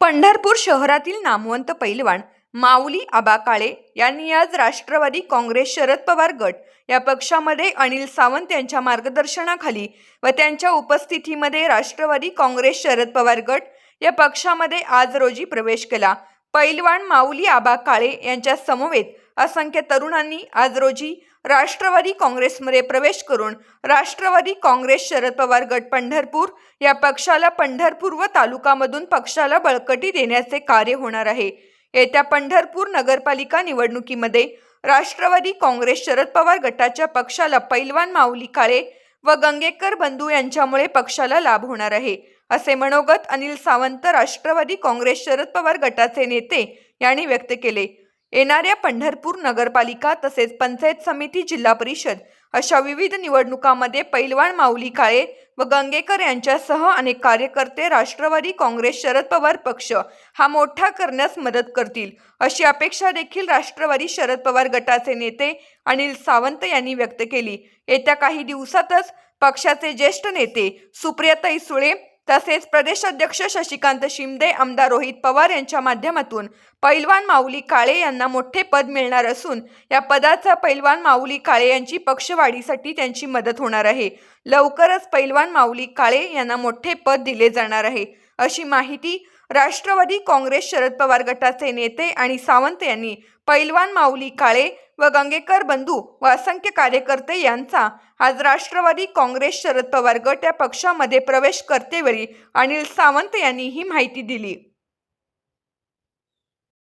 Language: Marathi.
पंढरपूर शहरातील नामवंत पैलवान माऊली आबा काळे यांनी आज राष्ट्रवादी काँग्रेस शरद पवार गट या पक्षामध्ये अनिल सावंत यांच्या मार्गदर्शनाखाली व त्यांच्या उपस्थितीमध्ये राष्ट्रवादी काँग्रेस शरद पवार गट या पक्षामध्ये आज रोजी प्रवेश केला. पैलवान माऊली आबा काळे यांच्या समवेत असंख्य तरुणांनी आज रोजी राष्ट्रवादी काँग्रेसमध्ये प्रवेश करून राष्ट्रवादी काँग्रेस शरद पवार गट पंढरपूर या पक्षाला पंढरपूर व तालुकामधून पक्षाला बळकटी देण्याचे कार्य होणार आहे. येत्या पंढरपूर नगरपालिका निवडणुकीमध्ये राष्ट्रवादी काँग्रेस शरद पवार गटाच्या पक्षाला पैलवान माऊली काळे व गंगेकर बंधू यांच्यामुळे पक्षाला लाभ होणार आहे. असे मनोगत अनिल सावंत राष्ट्रवादी काँग्रेस शरद पवार गटाचे नेते यांनी व्यक्त केले. येणाऱ्या पंढरपूर नगरपालिका तसेच पंचायत समिती जिल्हा परिषद अशा विविध निवडणुकांमध्ये पैलवान माऊली काळे व गंगेकर यांच्यासह अनेक कार्यकर्ते राष्ट्रवादी काँग्रेस शरद पवार पक्ष हा मोठा करण्यास मदत करतील. अशी अपेक्षा देखील राष्ट्रवादी शरद पवार गटाचे नेते अनिल सावंत यांनी व्यक्त केली. येत्या काही दिवसातच पक्षाचे ज्येष्ठ नेते सुप्रियाताई सुळे तसेच प्रदेशाध्यक्ष शशिकांत शिंदे आमदार रोहित पवार यांच्या माध्यमातून पैलवान माऊली काळे यांना मोठे पद मिळणार असून या पदाचा पैलवान माऊली काळे यांची पक्षवाढीसाठी त्यांची मदत होणार आहे. लवकरच पैलवान माऊली काळे यांना मोठे पद दिले जाणार आहे. अशी माहिती राष्ट्रवादी काँग्रेस शरद पवार गटाचे नेते आणि सावंत यांनी पैलवान माऊली काळे व गंगेकर बंधू व असंख्य कार्यकर्ते यांचा आज राष्ट्रवादी काँग्रेस शरद पवार गट या पक्षामध्ये प्रवेश करतेवेळी अनिल सावंत यांनी ही माहिती दिली.